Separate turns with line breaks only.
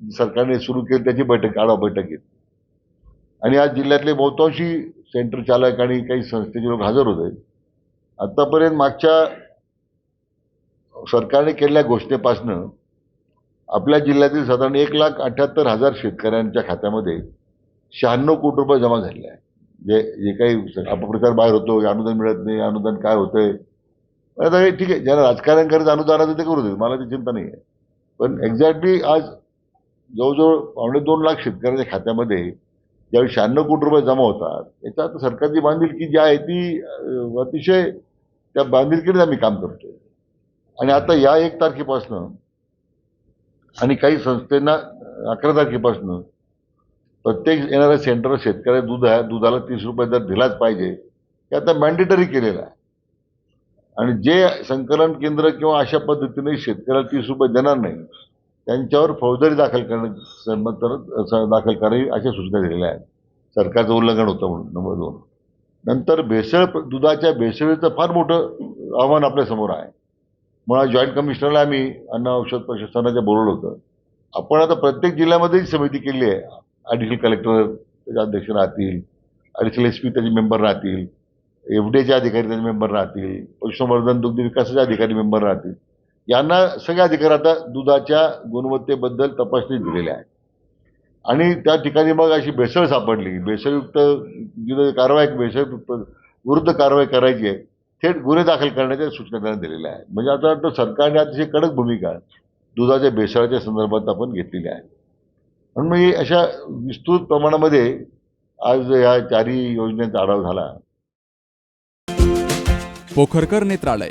सरकारने सुरू केली त्याची बैठक आढावा बैठक घेतली. आणि आज जिल्ह्यातले बहुतांशी सेंटर चालक आणि काही संस्थेचे लोक हजर होते. आतापर्यंत मागच्या सरकारने केलेल्या घोषणेपासनं आपल्या जिल्ह्यातील साधारण एक लाख अठ्याहत्तर हजार शेतकऱ्यांच्या खात्यामध्ये शहाण्णव कोटी रुपये जमा झालेले आहे जे जे काही अपप्रचार बाहेर होतो अनुदान मिळत नाही अनुदान काय होतंय. आता हे ठीक आहे ज्याला राजकारण करत अनुदानाचं ते करू दे मला ती चिंता नाही आहे पण एक्झॅक्टली आज जवळजवळ पावणे दोन लाख शेतकऱ्यांच्या खात्यामध्ये ज्यावेळी शहाण्णव कोटी रुपये जमा होतात याचा आता सरकारची बांधिलकी जी आहे ती अतिशय त्या बांधिलकीने आम्ही काम करतोय. आणि आता या एक तारखेपासनं आणि काही संस्थेना अकरा तारखेपासनं प्रत्येक येणाऱ्या सेंटर शेतकऱ्या दूध आहे दुधाला तीस रुपये दर दिलाच पाहिजे हे आता मॅन्डेटरी केलेलं आहे. आणि जे संकलन केंद्र किंवा अशा पद्धतीने शेतकऱ्याला तीस रुपये देणार नाही त्यांच्यावर फौजदारी दाखल करणं तर दाखल करावी अशा सूचना दिलेल्या आहेत. सरकारचं उल्लंघन होतं म्हणून नंबर दोन. नंतर भेसळ दुधाच्या भेसळीचं फार मोठं आव्हान आपल्यासमोर आहे. मुळात जॉईंट कमिशनरला आम्ही अन्न औषध प्रशासनाच्या बोलवलं होतं. आपण आता प्रत्येक जिल्ह्यामध्ये समिती केली आहे. ॲडिशनल कलेक्टर त्याचे अध्यक्ष राहतील ॲडिशनल एस पी त्याचे मेंबर राहतील एफ डी एचे अधिकारी त्याचे मेंबर राहतील पशुसंवर्धन दुग्ध विकासाचे अधिकारी मेंबर राहतील. यांना सगळे अधिकार आता दुधाच्या गुणवत्तेबद्दल तपासणी दिलेल्या आहे. आणि त्या ठिकाणी मग अशी भेसळ सापडली. भेसळयुक्त जी कारवाई भेसळ विरुद्ध कारवाई करायची आहे. थेट गुन्हे दाखल करण्याच्या सूचना त्यांना दिलेल्या आहेत. म्हणजे आता वाटतं सरकारने अतिशय कडक भूमिका दुधाच्या भेसळाच्या संदर्भात आपण घेतलेली आहे. म्हणून मग अशा विस्तृत प्रमाणामध्ये आज या चारही योजनेचा आढावा झाला.
पोखरकर नेत्रालय.